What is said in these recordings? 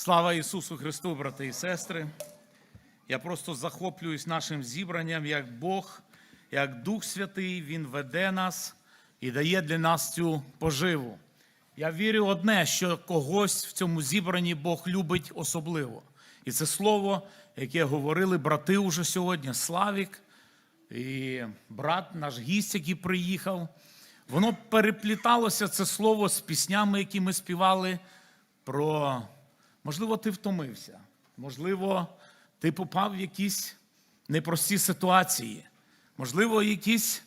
Слава Ісусу Христу, брати і сестри. Я просто захоплююсь нашим зібранням, як Бог, як Дух Святий, Він веде нас і дає для нас цю поживу. Я вірю одне, що когось в цьому зібранні Бог любить особливо. І це слово, яке говорили брати уже сьогодні, Славік і брат, наш гість, який приїхав. Воно перепліталося це слово з піснями, які ми співали про можливо, ти втомився, можливо, ти попав в якісь непрості ситуації. Можливо, якісь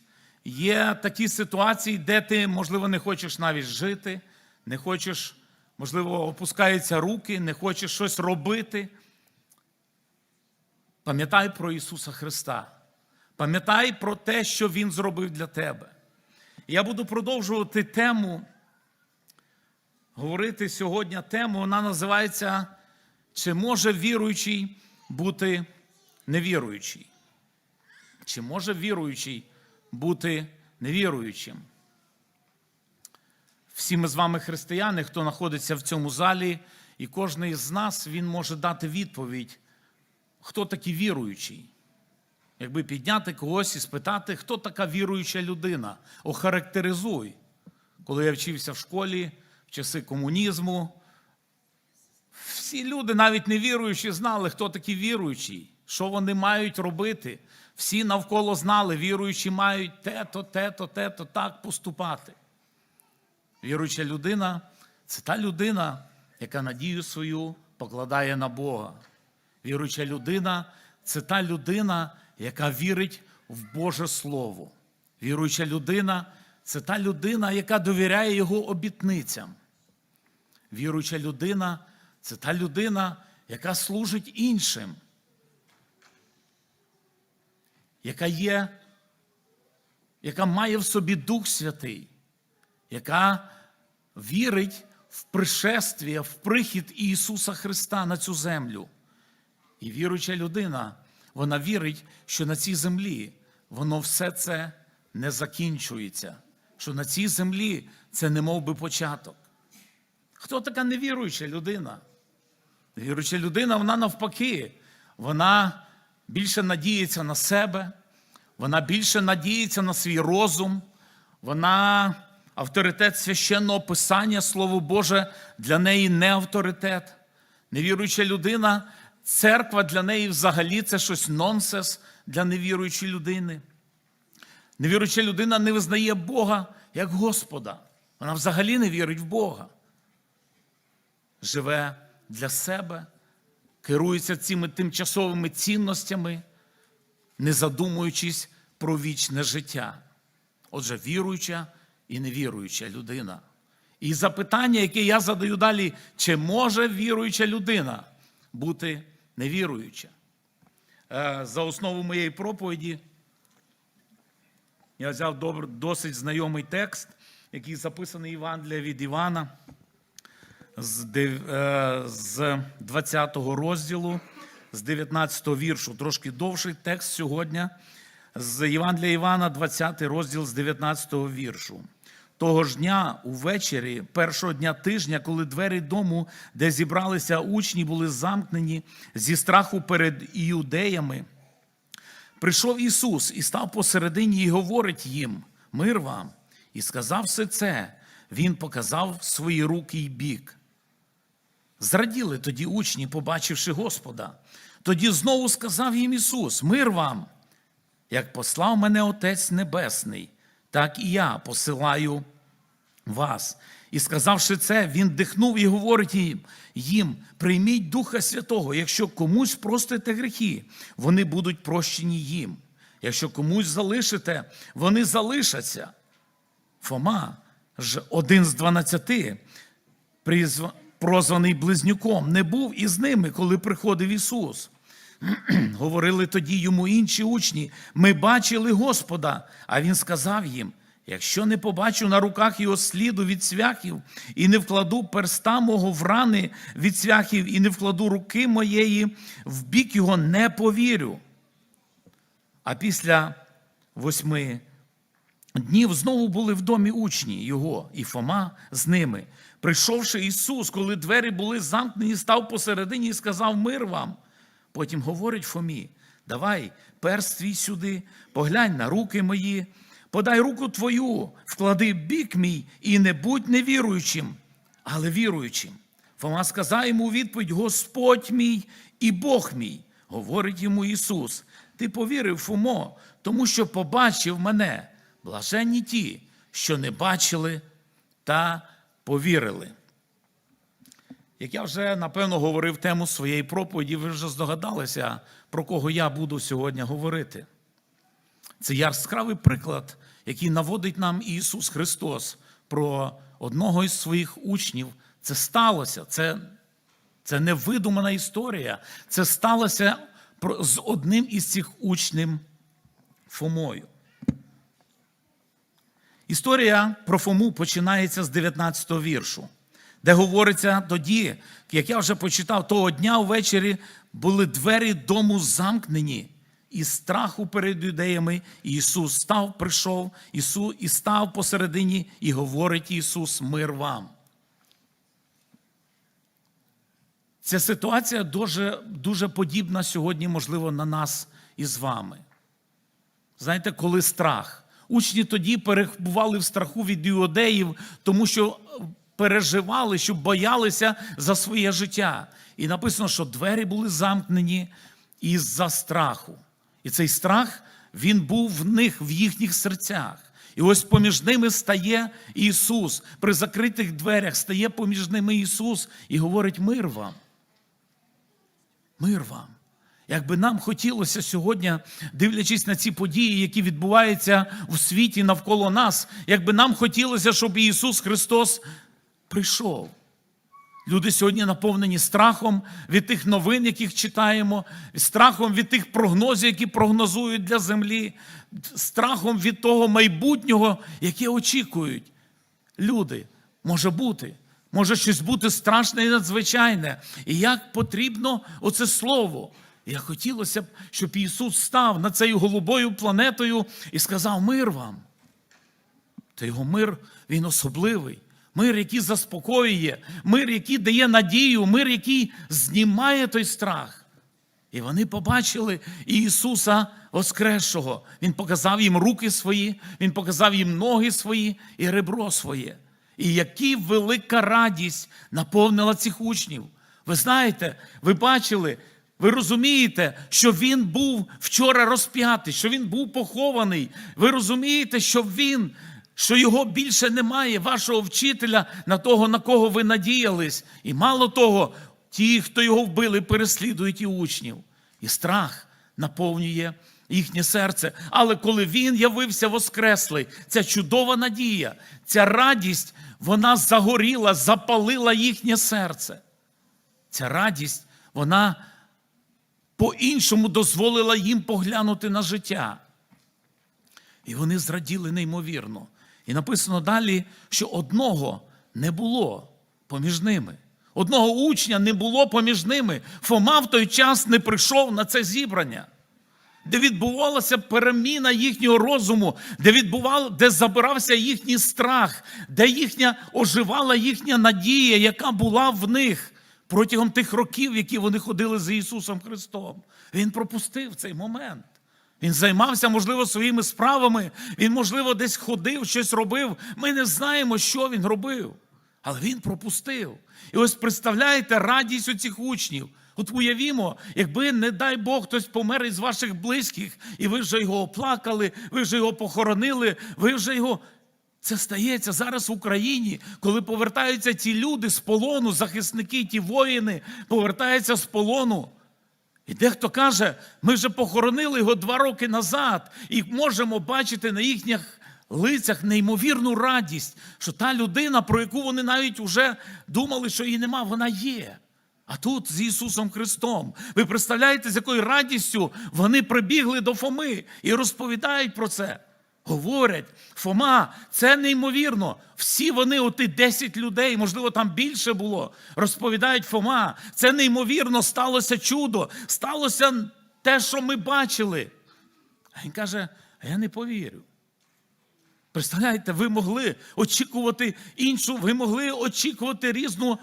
є такі ситуації, де ти, можливо, не хочеш навіть жити, не хочеш, можливо, опускаються руки, не хочеш щось робити. Пам'ятай про Ісуса Христа. Пам'ятай про те, що Він зробив для тебе. Я буду продовжувати тему говорити сьогодні тему, вона називається Чи може віруючий бути невіруючий? Чи може віруючий бути невіруючим? Всі ми з вами християни, хто знаходиться в цьому залі, і кожен із нас він може дати відповідь, хто такий віруючий. Якби підняти когось і спитати, хто така віруюча людина, охарактеризуй. Коли я вчився в школі, часи комунізму, всі люди, навіть не віруючі, знали, хто такий віруючий, що вони мають робити. Всі навколо знали, віруючі мають те-то, те-то, те-то, так поступати. Віруюча людина це та людина, яка надію свою покладає на Бога. Віруюча людина це та людина, яка вірить в Боже Слово. Віруюча людина це та людина, яка довіряє Його обітницям. Віруюча людина це та людина, яка служить іншим, яка є, яка має в собі Дух Святий, яка вірить в пришествие, в прихід Ісуса Христа на цю землю. І віруюча людина, вона вірить, що на цій землі воно все це не закінчується, що на цій землі це не мов би початок. Хто така невіруюча людина? Віруюча людина, вона навпаки, вона більше надіється на себе, вона більше надіється на свій розум, вона авторитет священного писання, Слово Боже, для неї не авторитет. Невіруюча людина, церква для неї взагалі це щось нонсенс для невіруючої людини. Невіруюча людина не визнає Бога як Господа. Вона взагалі не вірить в Бога. Живе для себе, керується цими тимчасовими цінностями, не задумуючись про вічне життя. Отже, віруюча і невіруюча людина. І запитання, яке я задаю далі, чи може віруюча людина бути невіруюча? Е, За основу моєї проповіді я взяв досить знайомий текст, який записаний Євангелія від Івана з дев- е, з 20 розділу, з 19 віршу. Трошки довший текст сьогодні. З Євангелія Івана, 20 розділ з 19 віршу. Того ж дня, увечері, першого дня тижня, коли двері дому, де зібралися учні, були замкнені зі страху перед іудеями, Прийшов Ісус і став посередині і говорить їм: Мир вам. І сказав все це, Він показав свої руки й бік. Зраділи тоді учні, побачивши Господа. Тоді знову сказав їм Ісус: Мир вам! Як послав мене Отець Небесний, так і я посилаю вас. І сказавши це, він дихнув і говорить їм, прийміть Духа Святого. Якщо комусь простите гріхи, вони будуть прощені їм. Якщо комусь залишите, вони залишаться. Фома ж один з дванадцяти, призва- прозваний близнюком, не був із ними, коли приходив Ісус. Говорили тоді йому інші учні: ми бачили Господа. А він сказав їм: якщо не побачу на руках його сліду від цвяхів, і не вкладу перста мого в рани від цвяхів, і не вкладу руки моєї, в бік його не повірю. А після восьми днів знову були в домі учні його, і Фома з ними. Прийшовши Ісус, коли двері були замкнені, став посередині і сказав мир вам. Потім говорить Фомі: давай перст твій сюди, поглянь на руки мої, подай руку твою, вклади бік мій і не будь невіруючим, але віруючим. Фома сказав йому у відповідь: Господь мій і Бог мій, говорить йому Ісус. Ти повірив, Фомо, тому що побачив мене. Блаженні ті, що не бачили та повірили. Як я вже напевно говорив тему своєї проповіді, ви вже здогадалися, про кого я буду сьогодні говорити. Це яскравий приклад, який наводить нам Ісус Христос про одного із своїх учнів. Це сталося, це, це не видумана історія. Це сталося з одним із цих учнів Фомою. Історія про Фому починається з 19-го віршу, де говориться тоді, як я вже почитав, того дня ввечері були двері дому замкнені, і страху перед юдеями Ісус став, прийшов, Ісус і став посередині, і говорить Ісус, мир вам. Ця ситуація дуже, дуже подібна сьогодні, можливо, на нас із вами. Знаєте, коли страх. Учні тоді перебували в страху від іудеїв, тому що переживали, що боялися за своє життя. І написано, що двері були замкнені із-за страху. І цей страх він був в них, в їхніх серцях. І ось поміж ними стає Ісус. При закритих дверях стає поміж ними Ісус і говорить: мир вам. Мир вам. Якби нам хотілося сьогодні, дивлячись на ці події, які відбуваються у світі навколо нас, якби нам хотілося, щоб Ісус Христос прийшов. Люди сьогодні наповнені страхом від тих новин, яких читаємо, страхом від тих прогнозів, які прогнозують для землі, страхом від того майбутнього, яке очікують. Люди, може бути, може щось бути страшне і надзвичайне. І як потрібно оце слово. І хотілося б, щоб Ісус став над цією голубою планетою і сказав мир вам. Та його мир, він особливий. Мир, який заспокоює, мир, який дає надію, мир, який знімає той страх. І вони побачили Ісуса Воскресшого. Він показав їм руки свої, Він показав їм ноги свої і ребро своє. І яка велика радість наповнила цих учнів. Ви знаєте, ви бачили, ви розумієте, що він був вчора розп'ятий, що він був похований. Ви розумієте, що він, що його більше немає, вашого вчителя, на того, на кого ви надіялись. І мало того, ті, хто його вбили, переслідують і учнів. І страх наповнює їхнє серце. Але коли він явився воскреслий, ця чудова надія, ця радість, вона загоріла, запалила їхнє серце. Ця радість, вона по-іншому дозволила їм поглянути на життя. І вони зраділи неймовірно. І написано далі, що одного не було поміж ними. Одного учня не було поміж ними. Фома в той час не прийшов на це зібрання, де відбувалася переміна їхнього розуму, де відбувало, де забирався їхній страх, де їхня оживала їхня надія, яка була в них протягом тих років, які вони ходили за Ісусом Христом. Він пропустив цей момент. Він займався, можливо, своїми справами. Він, можливо, десь ходив, щось робив. Ми не знаємо, що він робив. Але він пропустив. І ось представляєте радість у цих учнів. От уявімо, якби, не дай Бог, хтось помер із ваших близьких, і ви вже його оплакали, ви вже його похоронили, ви вже його. Це стається зараз в Україні, коли повертаються ті люди з полону, захисники, ті воїни повертаються з полону. І дехто каже, ми вже похоронили його два роки назад, і можемо бачити на їхніх лицях неймовірну радість, що та людина, про яку вони навіть вже думали, що її нема, вона є. А тут з Ісусом Христом. Ви представляєте, з якою радістю вони прибігли до Фоми і розповідають про це. Говорять, Фома, це неймовірно. Всі вони, оти 10 людей, можливо, там більше було, розповідають Фома. Це неймовірно, сталося чудо, сталося те, що ми бачили. А він каже: а я не повірю. Представляєте, ви могли очікувати іншу, ви могли очікувати різну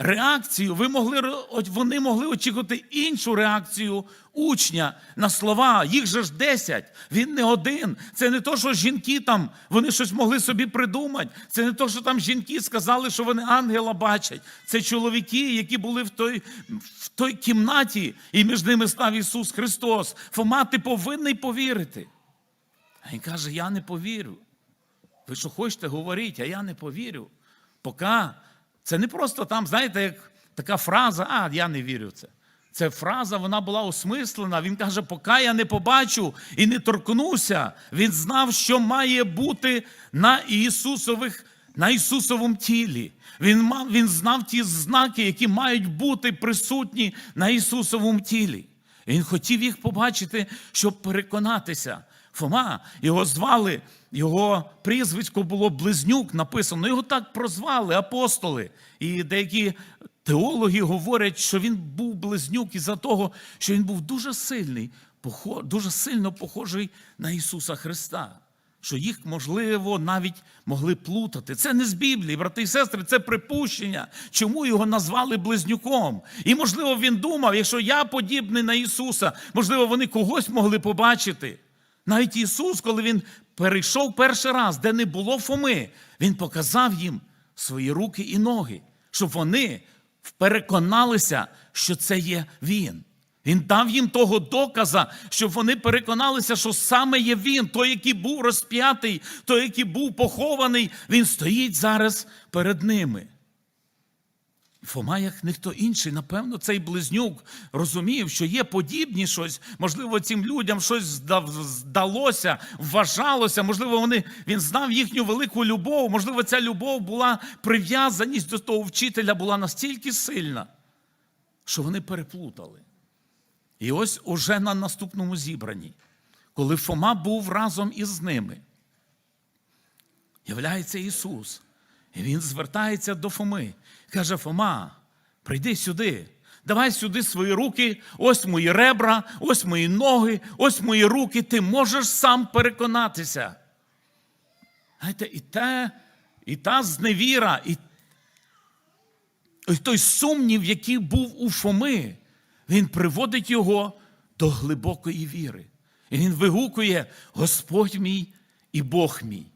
реакцію. Ви могли, вони могли очікувати іншу реакцію учня на слова. Їх же ж 10, він не один. Це не то, що жінки там, вони щось могли собі придумати. Це не то, що там жінки сказали, що вони ангела бачать. Це чоловіки, які були в той, в той кімнаті, і між ними став Ісус Христос. Фома, ти повинний повірити. А він каже: Я не повірю. Ви що хочете, говоріть, а я не повірю. Поки це не просто там, знаєте, як така фраза, а я не вірю в це. Ця фраза вона була осмислена. Він каже, поки я не побачу і не торкнуся, він знав, що має бути на Ісусових, на Ісусовому тілі. Він, мав, він знав ті знаки, які мають бути присутні на Ісусовому тілі. Він хотів їх побачити, щоб переконатися. Фома, його звали, його прізвисько було Близнюк написано. Його так прозвали апостоли. І деякі теологи говорять, що він був близнюк із-за того, що він був дуже сильний, дуже сильно похожий на Ісуса Христа. Що їх, можливо, навіть могли плутати. Це не з Біблії, брати і сестри, це припущення, чому його назвали близнюком. І, можливо, він думав, якщо я подібний на Ісуса, можливо, вони когось могли побачити. Навіть Ісус, коли Він перейшов перший раз, де не було Фоми, Він показав їм свої руки і ноги, щоб вони переконалися, що це є Він. Він дав їм того доказа, щоб вони переконалися, що саме є він, той, який був розп'ятий, той, який був похований, він стоїть зараз перед ними. Фома, як ніхто інший, напевно, цей близнюк розумів, що є подібні щось. Можливо, цим людям щось зда- здалося, вважалося. Можливо, вони, він знав їхню велику любов. Можливо, ця любов була прив'язаність до того вчителя була настільки сильна, що вони переплутали. І ось уже на наступному зібранні, коли Фома був разом із ними, являється Ісус. І Він звертається до Фоми. Каже: Фома, прийди сюди. Давай сюди свої руки, ось мої ребра, ось мої ноги, ось мої руки. Ти можеш сам переконатися. Знаєте, і те, і та зневіра, і, і той сумнів, який був у Фоми, він приводить його до глибокої віри. І він вигукує: Господь мій і Бог мій.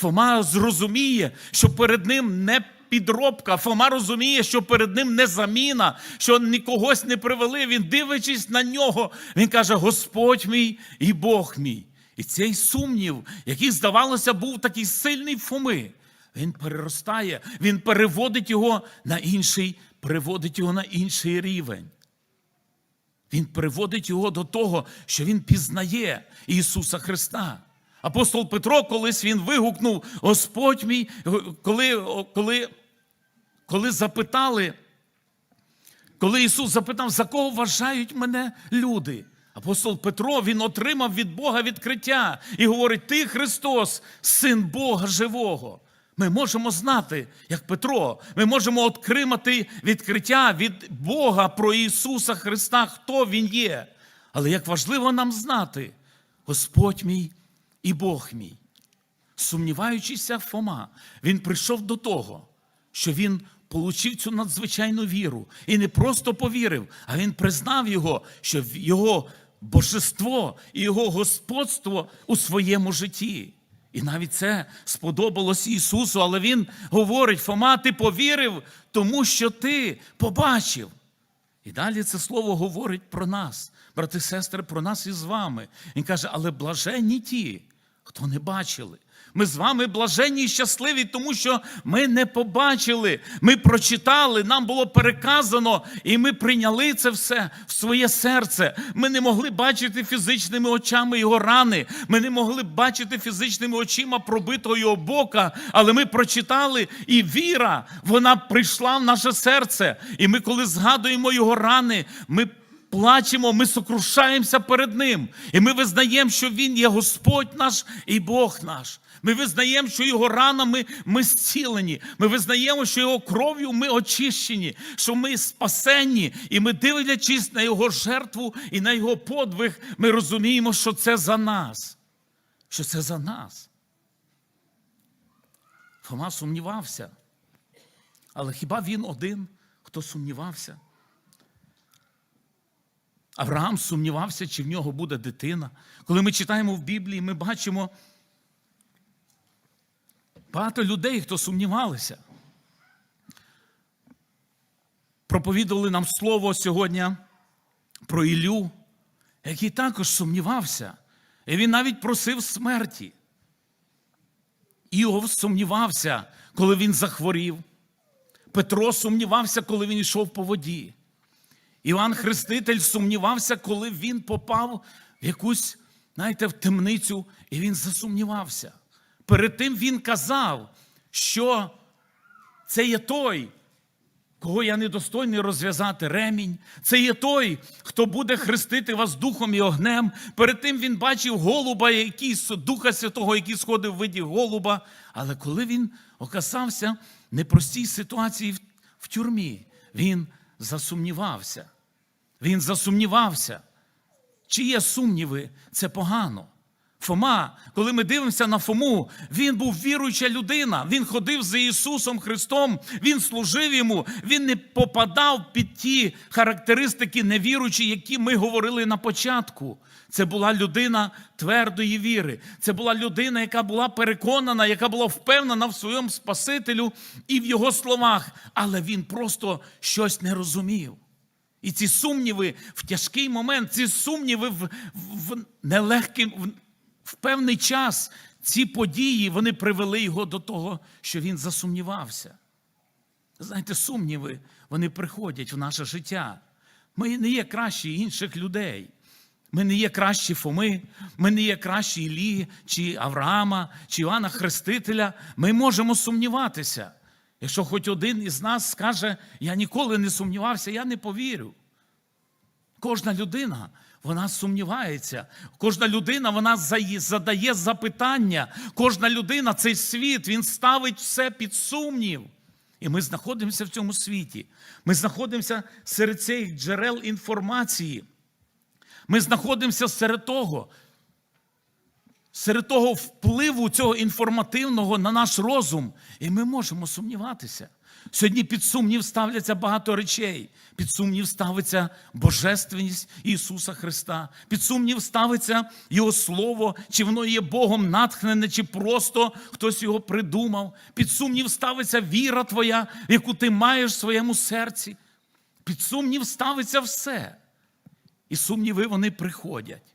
Фома зрозуміє, що перед ним не підробка. Фома розуміє, що перед ним не заміна, що нікогось не привели. Він, дивлячись на нього, він каже: Господь мій і Бог мій. І цей сумнів, який, здавалося, був такий сильний Фоми, він переростає, він переводить його на інший, переводить його на інший рівень. Він приводить його до того, що він пізнає Ісуса Христа. Апостол Петро, колись він вигукнув: Господь мій, коли, коли, коли запитали, коли Ісус запитав, за кого вважають мене люди. Апостол Петро він отримав від Бога відкриття і говорить: Ти Христос, син Бога живого. Ми можемо знати, як Петро, ми можемо отримати відкриття від Бога про Ісуса Христа, хто Він є. Але як важливо нам знати, Господь мій і Бог мій. Сумніваючися Фома, він прийшов до того, що він получив цю надзвичайну віру і не просто повірив, а він признав його, що його божество і його господство у своєму житті. І навіть це сподобалось Ісусу, але Він говорить: Фома, ти повірив, тому що ти побачив. І далі це слово говорить про нас, брати сестри, про нас із вами. Він каже, але блаженні ті, хто не бачили. Ми з вами блаженні і щасливі, тому що ми не побачили, ми прочитали, нам було переказано, і ми прийняли це все в своє серце. Ми не могли бачити фізичними очами його рани. Ми не могли бачити фізичними очима пробитого його бока, але ми прочитали, і віра, вона прийшла в наше серце. І ми, коли згадуємо його рани, ми плачемо, ми сокрушаємося перед Ним. І ми визнаємо, що Він є Господь наш і Бог наш. Ми визнаємо, що його ранами ми зцілені. Ми визнаємо, що його кров'ю ми очищені, що ми спасенні, і ми, дивлячись на його жертву і на його подвиг, ми розуміємо, що це за нас. Що це за нас. Фома сумнівався. Але хіба він один, хто сумнівався? Авраам сумнівався, чи в нього буде дитина. Коли ми читаємо в Біблії, ми бачимо багато людей, хто сумнівалися. Проповідували нам слово сьогодні про Ілю, який також сумнівався. І він навіть просив смерті. Іов сумнівався, коли він захворів. Петро сумнівався, коли він йшов по воді. Іван Хреститель сумнівався, коли він попав в якусь, знаєте, в темницю, і він засумнівався. Перед тим він казав, що це є той, кого я недостойний розв'язати ремінь. Це є той, хто буде хрестити вас духом і огнем. Перед тим він бачив голуба, який, Духа Святого, який сходив в виді голуба. Але коли він оказався в непростій ситуації в, тюрмі, він засумнівався. Він засумнівався. Чи є сумніви, це погано. Фома, коли ми дивимося на Фому, він був віруюча людина. Він ходив за Ісусом Христом, Він служив йому, він не попадав під ті характеристики невіруючі, які ми говорили на початку. Це була людина твердої віри. Це була людина, яка була переконана, яка була впевнена в своєму Спасителю і в його словах, але він просто щось не розумів. І ці сумніви в тяжкий момент, ці сумніви в, в, нелегкий, в, в певний час, ці події вони привели його до того, що він засумнівався. Знаєте, сумніви, вони приходять в наше життя. Ми не є кращі інших людей. Ми не є кращі Фоми, ми не є кращі Ілії, чи Авраама, чи Івана Хрестителя. Ми можемо сумніватися. Якщо хоч один із нас скаже, я ніколи не сумнівався, я не повірю. Кожна людина, вона сумнівається. Кожна людина вона задає запитання. Кожна людина, цей світ, він ставить все під сумнів. І ми знаходимося в цьому світі. Ми знаходимося серед цих джерел інформації. Ми знаходимося серед того, серед того впливу цього інформативного на наш розум, і ми можемо сумніватися. Сьогодні під сумнів ставляться багато речей. Під сумнів ставиться Божественність Ісуса Христа. Під сумнів ставиться Його Слово, чи воно є Богом натхнене, чи просто хтось його придумав. Під сумнів ставиться віра твоя, яку ти маєш в своєму серці. Під сумнів ставиться все. І сумніви вони приходять.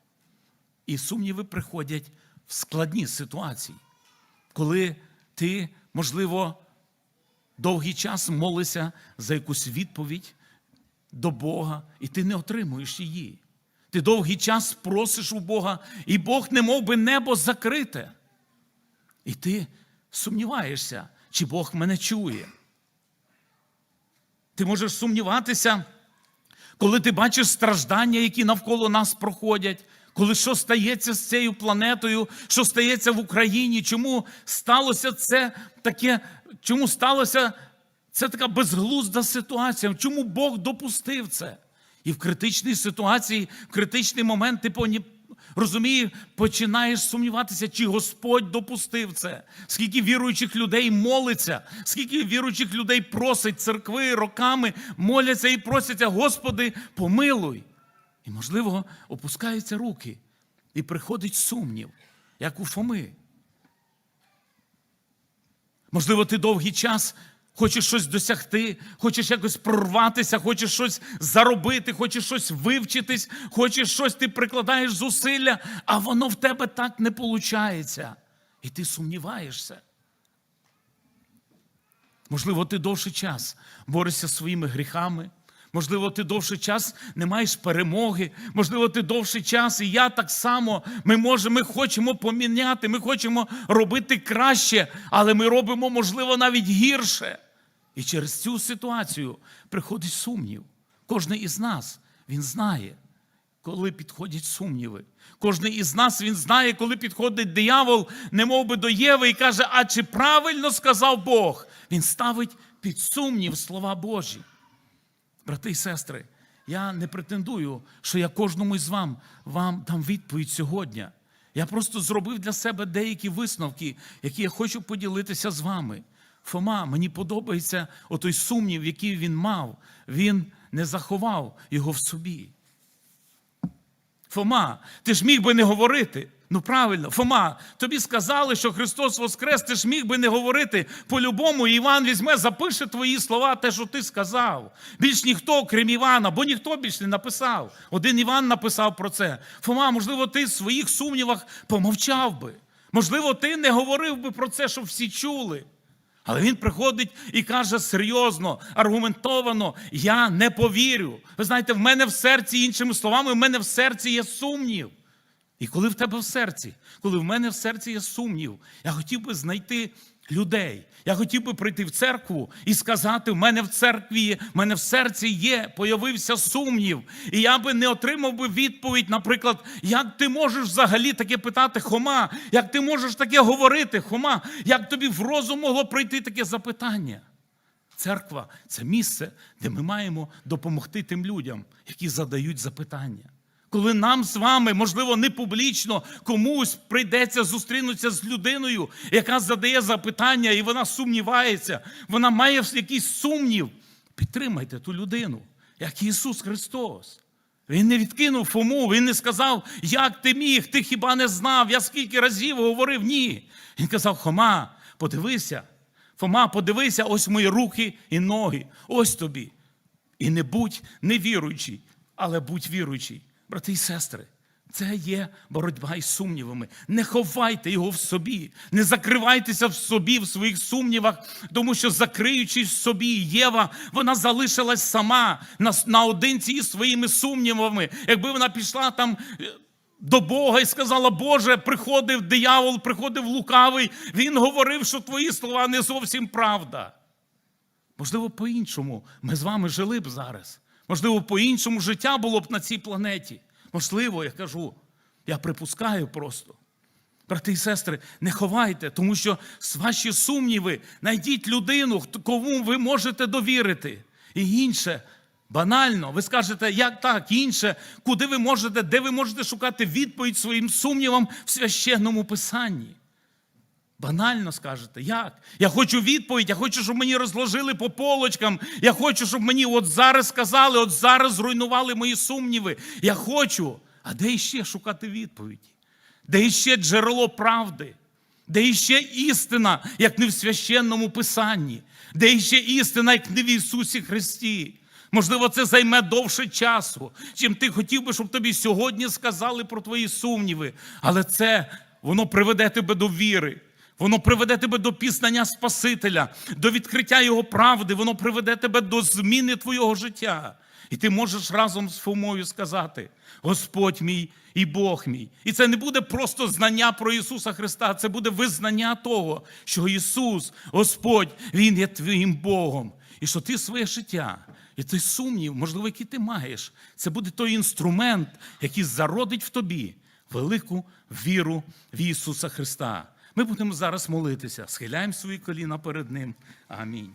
І сумніви приходять в складні ситуації, коли ти, можливо, довгий час молишся за якусь відповідь до Бога, і ти не отримуєш її. Ти довгий час просиш у Бога, і Бог не мов би небо закрите. І ти сумніваєшся, чи Бог мене чує. Ти можеш сумніватися, коли ти бачиш страждання, які навколо нас проходять, коли що стається з цією планетою, що стається в Україні, чому сталося це таке, чому сталося це така безглузда ситуація? Чому Бог допустив це? І в критичній ситуації, в критичний момент ти. Розумієш, починаєш сумніватися, чи Господь допустив це. Скільки віруючих людей молиться, скільки віруючих людей просить церкви роками, моляться і просяться, Господи, помилуй. І, можливо, опускаються руки, і приходить сумнів, як у Фоми. Можливо, ти довгий час хочеш щось досягти, хочеш якось прорватися, хочеш щось заробити, хочеш щось вивчитись, хочеш щось ти прикладаєш зусилля, а воно в тебе так не виходить. І ти сумніваєшся. Можливо, ти довший час борешся своїми гріхами. Можливо, ти довший час не маєш перемоги. Можливо, ти довший час, і я так само. Ми можемо, ми хочемо поміняти, ми хочемо робити краще, але ми робимо, можливо, навіть гірше. І через цю ситуацію приходить сумнів. Кожен із нас він знає, коли підходять сумніви. Кожен із нас він знає, коли підходить диявол, немов би до Єви, і каже: А чи правильно сказав Бог? Він ставить під сумнів слова Божі. Брати і сестри, я не претендую, що я кожному із вам вам дам відповідь сьогодні. Я просто зробив для себе деякі висновки, які я хочу поділитися з вами. Фома, мені подобається отой сумнів, який він мав. Він не заховав його в собі. Фома, ти ж міг би не говорити. Ну правильно, Фома, тобі сказали, що Христос Воскрес, ти ж міг би не говорити. По-любому Іван візьме, запише твої слова, те, що ти сказав. Більш ніхто, крім Івана, бо ніхто більш не написав. Один Іван написав про це. Фома, можливо, ти в своїх сумнівах помовчав би. Можливо, ти не говорив би про це, щоб всі чули. Але він приходить і каже серйозно, аргументовано: я не повірю. Ви знаєте, в мене в серці, іншими словами, в мене в серці є сумнів. І коли в тебе в серці, коли в мене в серці є сумнів, я хотів би знайти людей. Я хотів би прийти в церкву і сказати: в мене в церкві, в мене в серці є, появився сумнів. І я би не отримав би відповідь, наприклад, як ти можеш взагалі таке питати Хома, як ти можеш таке говорити, Хома, як тобі в розум могло прийти таке запитання? Церква це місце, де ми маємо допомогти тим людям, які задають запитання. Коли нам з вами, можливо, не публічно комусь прийдеться зустрінутися з людиною, яка задає запитання, і вона сумнівається, вона має якийсь сумнів. Підтримайте ту людину, як Ісус Христос. Він не відкинув Фому, він не сказав, як ти міг, ти хіба не знав, я скільки разів говорив ні. Він казав, Хома, подивися, Фома, подивися, ось мої руки і ноги, ось тобі. І не будь невіруючий, але будь віруючий. Брати і сестри, це є боротьба із сумнівами. Не ховайте його в собі, не закривайтеся в собі, в своїх сумнівах, тому що, закриючись в собі, Єва, вона залишилась сама наодинці із своїми сумнівами. Якби вона пішла там. е, До Бога і сказала, Боже, приходив диявол, приходив лукавий. Він говорив, що твої слова не зовсім правда. Можливо, по-іншому ми з вами жили б зараз. Можливо, по-іншому життя було б на цій планеті. Можливо, я кажу, я припускаю просто. Брати і сестри, не ховайте, тому що ваші сумніви знайдіть людину, кому ви можете довірити. І інше, банально, ви скажете, як так, інше, куди ви можете, де ви можете шукати відповідь своїм сумнівам в священному писанні. Банально скажете, як? Я хочу відповідь, я хочу, щоб мені розложили по полочкам. Я хочу, щоб мені от зараз сказали, от зараз зруйнували мої сумніви. Я хочу. А де іще шукати відповіді? Де іще джерело правди? Де іще істина, як не в священному писанні? Де іще істина, як не в Ісусі Христі? Можливо, це займе довше часу, чим ти хотів би, щоб тобі сьогодні сказали про твої сумніви. Але це воно приведе тебе до віри. Воно приведе тебе до пізнання Спасителя, до відкриття Його правди, воно приведе тебе до зміни твого життя. І ти можеш разом з Фомою сказати: Господь мій і Бог мій. І це не буде просто знання про Ісуса Христа, це буде визнання того, що Ісус, Господь, Він є твоїм Богом. І що ти своє життя, і той сумнів, можливо, який ти маєш, це буде той інструмент, який зародить в тобі велику віру в Ісуса Христа. Ми будемо зараз молитися, схиляємо свої коліна перед Ним. Амінь.